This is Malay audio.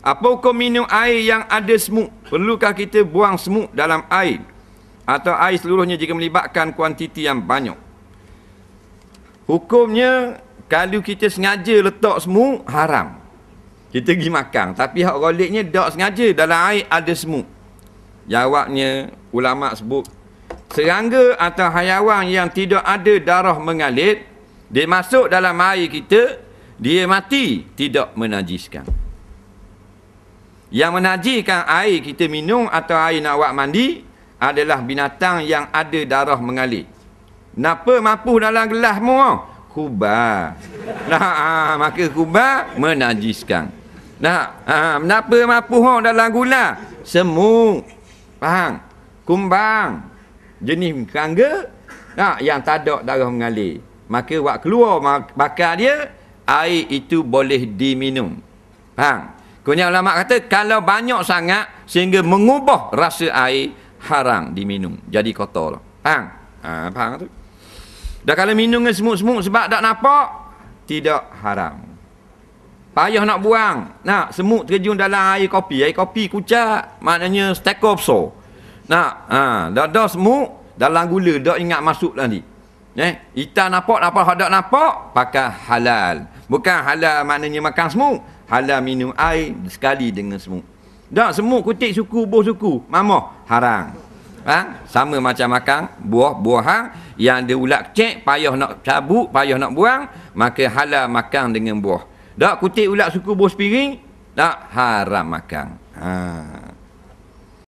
Apa hukum minum air yang ada semut? Perlukah kita buang semut dalam air? Atau air seluruhnya jika melibatkan kuantiti yang banyak? Hukumnya, kalau kita sengaja letak semut, haram. Kita pergi makan. Tapi hak goliknya tak sengaja dalam air ada semut. Jawabnya, ulama sebut, serangga atau hayawan yang tidak ada darah mengalir, dia masuk dalam air kita, dia mati, tidak menajiskan. Yang menajiskan air kita minum atau air nak buat mandi adalah binatang yang ada darah mengalir. Napa mampu dalam gelas mu? Kuba. Nah, ha, maka kuba menajiskan. Nah, ha, kenapa mampu dalam gula? Semut. Faham? Kumbang. Jenis kerangga nah, yang tak ada darah mengalir. Maka buat keluar bakar dia, air itu boleh diminum. Faham? Kemudian ulama kata kalau banyak sangat sehingga mengubah rasa air haram diminum. Jadi kotor. Faham? Ha, faham tu? Dan kalau minum dengan semut-semut sebab tak nampak, tidak haram. Payah nak buang. Nak semut terjun dalam air kopi. Air kopi kucak. Maknanya steko besar. Nak. Ha, dah, dah semut dalam gula. Dah ingat masuk tadi. Eh, Ita nampak, nampak, tak nampak. Pakai halal. Bukan halal maknanya makan semut halal minum air sekali dengan semut. Tak semut kutik suku buah suku. Mamah haram. Ha? Sama macam makan buah-buahan yang dia ulat cek payah nak cabut, payah nak buang, maka halal makan dengan buah. Tak kutik ulat suku buah sepiring, tak haram makan. Ha.